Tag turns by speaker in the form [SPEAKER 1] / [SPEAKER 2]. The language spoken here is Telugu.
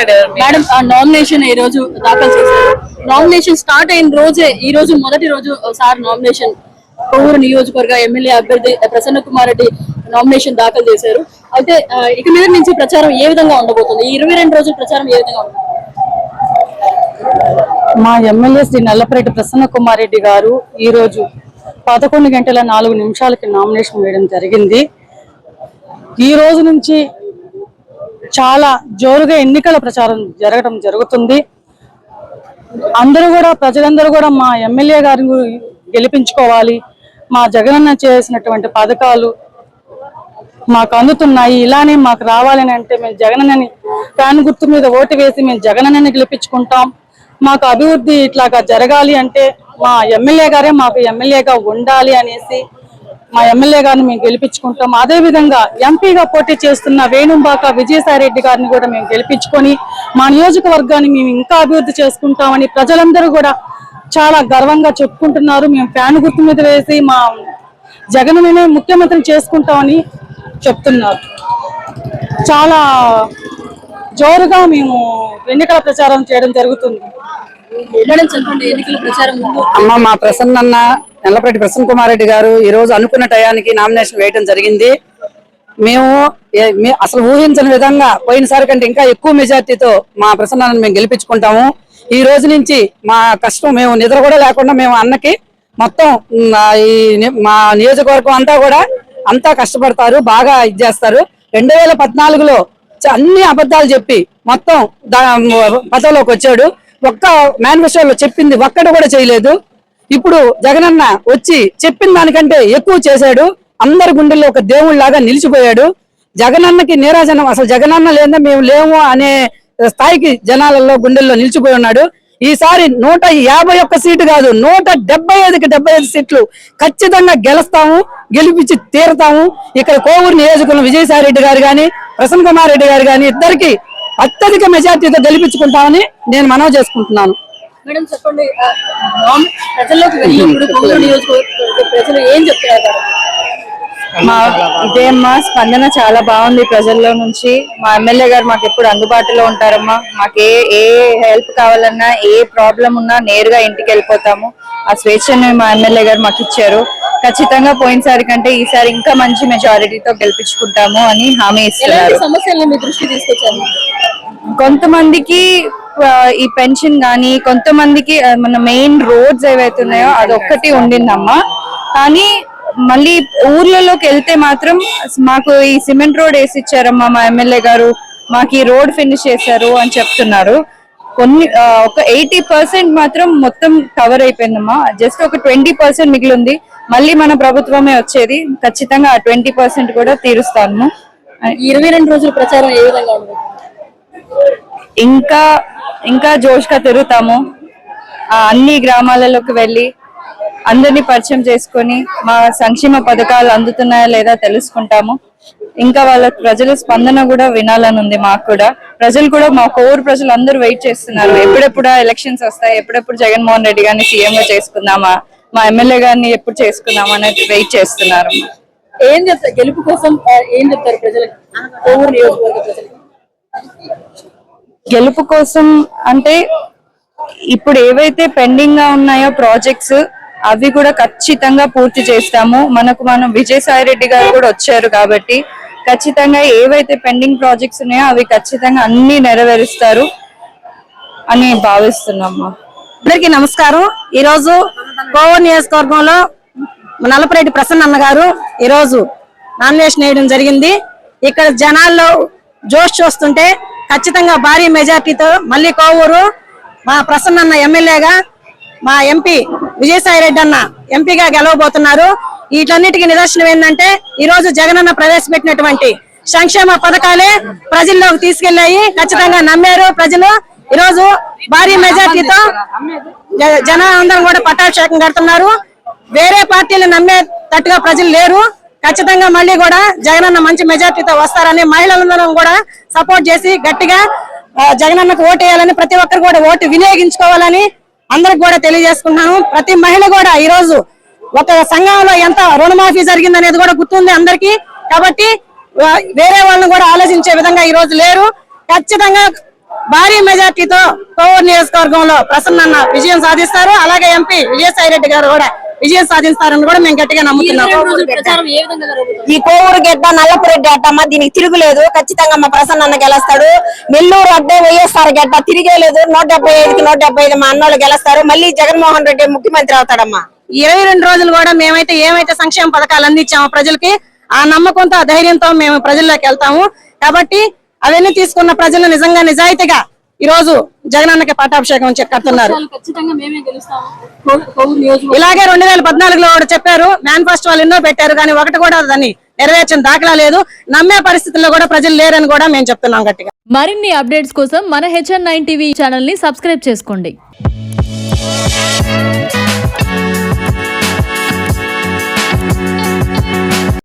[SPEAKER 1] మాట్లాడారు.
[SPEAKER 2] మేడం నామినేషన్ ఈ రోజు దాఖలు చేశారు. నామినేషన్ స్టార్ట్ అయిన రోజే ఈ రోజు మొదటి రోజు సార్ నామినేషన్ కొవ్వూరు నియోజకవర్గ ఎమ్మెల్యే అభ్యర్థి ప్రసన్న కుమార్ రెడ్డి నామినేషన్ దాఖలు చేశారు. అయితే ఇక మీద నుంచి ప్రచారం ఏ విధంగా ఉండబోతుంది? ఈ ఇరవై రెండు రోజుల ప్రచారం ఏ విధంగా ఉండబోతుంది?
[SPEAKER 3] మా ఎమ్మెల్యే శ్రీ నల్లపరెడ్డి ప్రసన్న కుమార్ రెడ్డి గారు ఈ రోజు పదకొండు గంటల నాలుగు నిమిషాలకి నామినేషన్ వేయడం జరిగింది. ఈ రోజు నుంచి చాలా జోరుగా ఎన్నికల ప్రచారం జరగడం జరుగుతుంది. అందరూ కూడా ప్రజలందరూ కూడా మా ఎమ్మెల్యే గారిని గెలిపించుకోవాలి. మా జగనన్న చేసినటువంటి పథకాలు మాకు అందుతున్నాయి. ఇలానే మాకు రావాలని అంటే మేము జగనన్నని ఫ్యాన్ గుర్తు మీద ఓటు వేసి మేము జగనన్నని గెలిపించుకుంటాం. మాకు అభివృద్ధి ఇట్లాగా జరగాలి అంటే మా ఎమ్మెల్యే గారే మాకు ఎమ్మెల్యేగా ఉండాలి అనేసి మా ఎమ్మెల్యే గారిని మేము గెలిపించుకుంటాం. అదే విధంగా ఎంపీగా పోటీ చేస్తున్న వేణుంబాక విజయసాయి రెడ్డి గారిని కూడా మేము గెలిపించుకొని మా నియోజకవర్గాన్ని మేము ఇంకా అభివృద్ధి చేసుకుంటామని ప్రజలందరూ కూడా చాలా గర్వంగా చెప్పుకుంటున్నారు. మేము ఫ్యాన్ గుర్తు మీద వేసి మా జగన్నే ముఖ్యమంత్రిని చేసుకుంటామని చెప్తున్నారు. చాలా జోరుగా మేము ఎన్నికల ప్రచారం చేయడం జరుగుతుంది.
[SPEAKER 4] అమ్మ మా ప్రసన్న నల్లపరెడ్డి ప్రసన్న కుమార్ రెడ్డి గారు ఈ రోజు అనుకున్న టయానికి నామినేషన్ వేయడం జరిగింది. మేము అసలు ఊహించని విధంగా పోయినసారి కంటే ఇంకా ఎక్కువ మెజార్టీతో మా ప్రసన్నాన్ని మేము గెలిపించుకుంటాము. ఈ రోజు నుంచి మా కష్టం మేము నిద్ర కూడా లేకుండా మేము అన్నకి మొత్తం ఈ ని- మా నియోజకవర్గం అంతా కూడా అంతా కష్టపడతారు బాగా ఇది చేస్తారు. రెండు వేల పద్నాలుగులో అన్ని అబద్ధాలు చెప్పి మొత్తం దా- పదవిలోకి వచ్చాడు. ఒక్క మేనిఫెస్టోలో చెప్పింది ఒక్కటి కూడా చేయలేదు. ఇప్పుడు జగనన్న వచ్చి చెప్పిన దానికంటే ఎక్కువ చేశాడు. అందరి గుండెల్లో ఒక దేవుళ్ళలాగా నిలిచిపోయాడు. జగనన్నకి నీరాజనం అసలు జగనన్న లేదా మేము లేము అనే స్థాయికి జనాలలో గుండెల్లో నిలిచిపోయి ఉన్నాడు. ఈసారి నూట యాభై ఒక్క సీటు కాదు నూట డెబ్బై ఐదుకి డెబ్బై ఐదు సీట్లు ఖచ్చితంగా గెలుస్తాము గెలిపించి తీరుతాము. ఇక్కడ కోవూరు నియోజకవర్గం విజయసాయి రెడ్డి గారు కానీ ప్రసన్న కుమార్ రెడ్డి గారు కానీ ఇద్దరికి అత్యధిక మెజార్టీతో గెలిపించుకుంటామని నేను మనవి చేసుకుంటున్నాను.
[SPEAKER 2] మేడం చెప్పండి. ప్రజల్లోకి వెళ్ళినప్పుడు కొవ్వూరు నియోజకవర్గ ప్రజలు ఏం?
[SPEAKER 1] మా ఇదే అమ్మా స్పందన చాలా బాగుంది ప్రజల్లో నుంచి. మా ఎమ్మెల్యే గారు మాకు ఎప్పుడు అందుబాటులో ఉంటారమ్మా. మాకు ఏ ఏ హెల్ప్ కావాలన్నా ఏ ప్రాబ్లం ఉన్నా నేరుగా ఇంటికి వెళ్ళిపోతాము. ఆ స్వేచ్ఛని మా ఎమ్మెల్యే గారు మాకు ఇచ్చారు. ఖచ్చితంగా పోయినసారి కంటే ఈసారి ఇంకా మంచి మెజారిటీతో గెలిపించుకుంటాము అని హామీ ఇస్తున్నారు.
[SPEAKER 2] సమస్యల్ని మీ దృష్టి తీసుకొచ్చారు?
[SPEAKER 1] కొంతమందికి ఈ పెన్షన్ కానీ కొంతమందికి మన మెయిన్ రోడ్స్ ఏవైతే ఉన్నాయో అది ఒక్కటి ఉండిందమ్మా. కానీ మళ్ళీ ఊర్లలోకి వెళ్తే మాత్రం మాకు ఈ సిమెంట్ రోడ్ వేసి ఇచ్చారమ్మా మా ఎమ్మెల్యే గారు. మాకు ఈ రోడ్ ఫినిష్ చేశారు అని చెప్తున్నారు. కొన్ని ఒక ఎయిటీ పర్సెంట్ మాత్రం మొత్తం కవర్ అయిపోయిందమ్మా. జస్ట్ ఒక ట్వంటీ పర్సెంట్ మిగిలింది. మళ్ళీ మన ప్రభుత్వమే వచ్చేది. ఖచ్చితంగా ఆ ట్వంటీ పర్సెంట్ కూడా
[SPEAKER 2] తీరుస్తాము. ఇరవై రెండు రోజుల ప్రచారం ఏ విధంగా
[SPEAKER 1] ఇంకా ఇంకా జోష్గా తిరుగుతాము. ఆ అన్ని గ్రామాలలోకి వెళ్ళి అందరినీ పరిచయం చేసుకొని మా సంక్షేమ పథకాలు అందుతున్నాయా లేదా తెలుసుకుంటాము. ఇంకా వాళ్ళ ప్రజల స్పందన కూడా వినాలని ఉంది మాకు కూడా. ప్రజలు కూడా మా కోర్ ప్రజలు అందరూ వెయిట్ చేస్తున్నారు. ఎప్పుడెప్పుడు ఎలక్షన్స్ వస్తాయి ఎప్పుడెప్పుడు జగన్మోహన్ రెడ్డి గారిని సీఎంగా చేసుకుందామా మా ఎమ్మెల్యే గారిని ఎప్పుడు చేసుకుందామా అనేది వెయిట్ చేస్తున్నారు.
[SPEAKER 2] ఏం చెప్తారు? గెలుపు కోసం ఏం చెప్తారు ప్రజలకు?
[SPEAKER 1] గెలుపు కోసం అంటే ఇప్పుడు ఏవైతే పెండింగ్గా ఉన్నాయో ప్రాజెక్ట్స్ అవి కూడా ఖచ్చితంగా పూర్తి చేస్తాము. మనకు మనం విజయసాయి రెడ్డి గారు కూడా వచ్చారు కాబట్టి ఖచ్చితంగా ఏవైతే పెండింగ్ ప్రాజెక్ట్స్ ఉన్నాయో అవి ఖచ్చితంగా అన్ని నెరవేరుస్తారు అని భావిస్తున్నాము.
[SPEAKER 5] అందరికి నమస్కారం. ఈ రోజు కోవూరు నియోజకవర్గంలో నలపరెడ్డి ప్రసన్న అన్న గారు ఈ రోజు నామినేషన్ వేయడం జరిగింది. ఇక్కడ జనాల్లో జోష్ చూస్తుంటే ఖచ్చితంగా భారీ మెజార్టీతో మళ్ళీ కోవూరు మా ప్రసన్నన్న ఎమ్మెల్యేగా మా ఎంపీ విజయసాయి రెడ్డి అన్న ఎంపీగా గెలవబోతున్నారు. వీటన్నిటికీ నిదర్శనం ఏంటంటే ఈ రోజు జగనన్న ప్రవేశపెట్టినటువంటి సంక్షేమ పథకాలే ప్రజల్లోకి తీసుకెళ్ళాయి ఖచ్చితంగా నమ్మారు ప్రజలు. ఈ రోజు భారీ మెజార్టీతో జ- జనం అందరం కూడా పట్టాభిషేకం కడుతున్నారు. వేరే పార్టీలు నమ్మే తట్టుగా ప్రజలు లేరు. ఖచ్చితంగా మళ్ళీ కూడా జగనన్న మంచి మెజార్టీతో వస్తారని మహిళలందరం కూడా సపోర్ట్ చేసి గట్టిగా జగనన్నకు ఓటు వేయాలని ప్రతి ఒక్కరు కూడా ఓటు వినియోగించుకోవాలని అందరికి కూడా తెలియజేసుకుంటున్నాను. ప్రతి మహిళ కూడా ఈ రోజు ఒక సంఘంలో ఎంత రుణమాఫీ జరిగింది అనేది కూడా గుర్తుంది అందరికి. కాబట్టి వేరే వాళ్ళని కూడా ఆలోచించే విధంగా ఈ రోజు లేరు. ఖచ్చితంగా భారీ మెజార్టీతో కోవూరు నియోజకవర్గంలో ప్రసన్న విజయం సాధిస్తారు. అలాగే ఎంపీ విజయసాయి రెడ్డి గారు కూడా విజయం సాధిస్తారని కూడా మేము గట్టిగా నమ్ముతున్నాం.
[SPEAKER 6] ఈ కోవూరు గడ్డ నల్లపురెడ్డి అడ్డమ్మ దీనికి తిరుగులేదు. ఖచ్చితంగా మా ప్రసన్న అన్న గెలుస్తాడు. నెల్లూరు అడ్డే వైఎస్ఆర్ గడ్డ తిరిగేలేదు. నూట డెబ్బై ఐదుకి నూట డెబ్బై ఐదు మా అన్నోళ్ళు గెలుస్తారు. మళ్ళీ జగన్మోహన్ రెడ్డి ముఖ్యమంత్రి అవుతాడమ్మా.
[SPEAKER 5] ఇరవై రెండు రోజులు కూడా మేమైతే ఏమైతే సంక్షేమ పథకాలు అందించామో ప్రజలకి ఆ నమ్మకంతో ఆ ధైర్యంతో మేము ప్రజల్లోకి వెళ్తాము. కాబట్టి అవన్నీ తీసుకున్న ప్రజలు నిజంగా నిజాయితీగా ఈ రోజు జగనన్నకి పట్టాభిషేకం చె- కడుతున్నారు. ఇలాగే రెండు వేల పద్నాలుగులో కూడా చెప్పారు మేనిఫెస్టో వాళ్ళు ఎన్నో పెట్టారు కానీ ఒకటి కూడా దాన్ని నెరవేర్చిన దాఖలా లేదు. నమ్మే పరిస్థితుల్లో కూడా ప్రజలు లేరని కూడా మేము చెప్తున్నాం గట్టిగా.
[SPEAKER 7] మరిన్ని అప్డేట్స్ కోసం మన హెచ్ఎన్ నైన్ టీవీ ఛానల్ని సబ్స్క్రైబ్ చేసుకోండి.